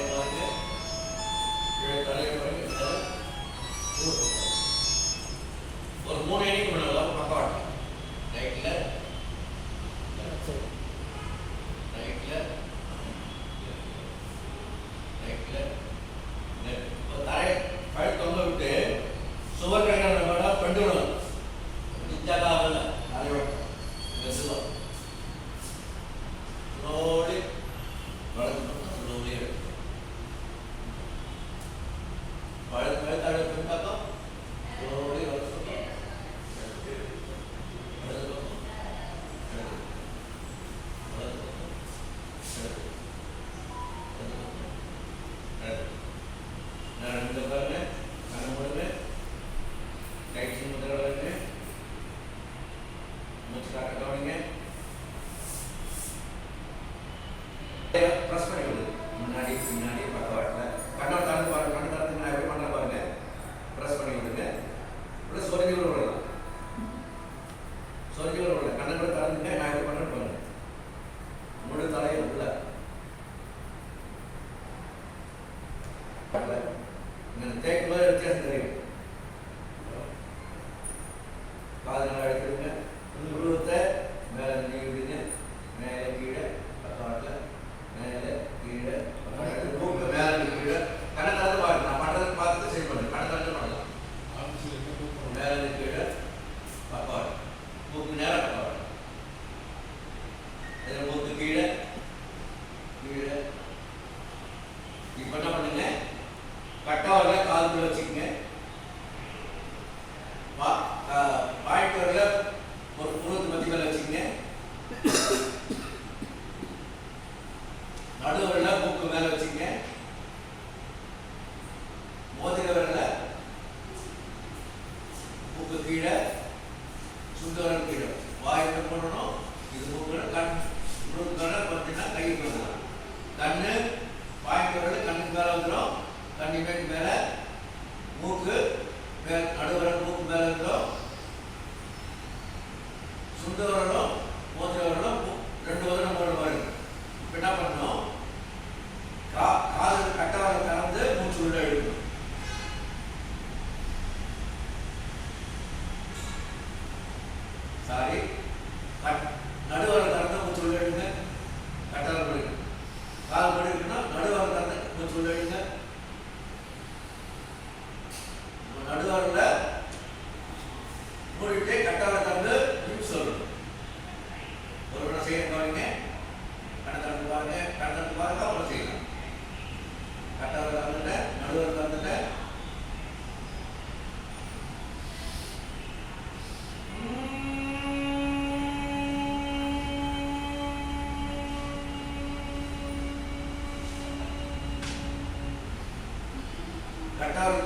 பயனாக தலைவர் ஒரு மூணு அணிக்கு கூட கலந்துட்டேன் நான் இதை பண்ணிருப்பாங்க முழு தலையும் உள்ள தேய்க்கும் வித்தியாசம் தெரியும். இப்போ என்ன பண்ணுங்க கட்டவரில் காதுக்குள்ள வச்சுக்கோங்க. பாயிண்ட் வரல ஒரு புறத்து மத்தியில் வச்சுக்கோங்க. ரெண்டு வதனம் மூணு வரும் இப்போ என்ன பண்ணணும்? கா காது கட்டவாக கலந்து மூச்சு உள்ள எழுதணும் சாரி நடுவரை கலந்து மூச்சு உள்ள எழுதுங்க கட்டவாக காது படி కట్టారు.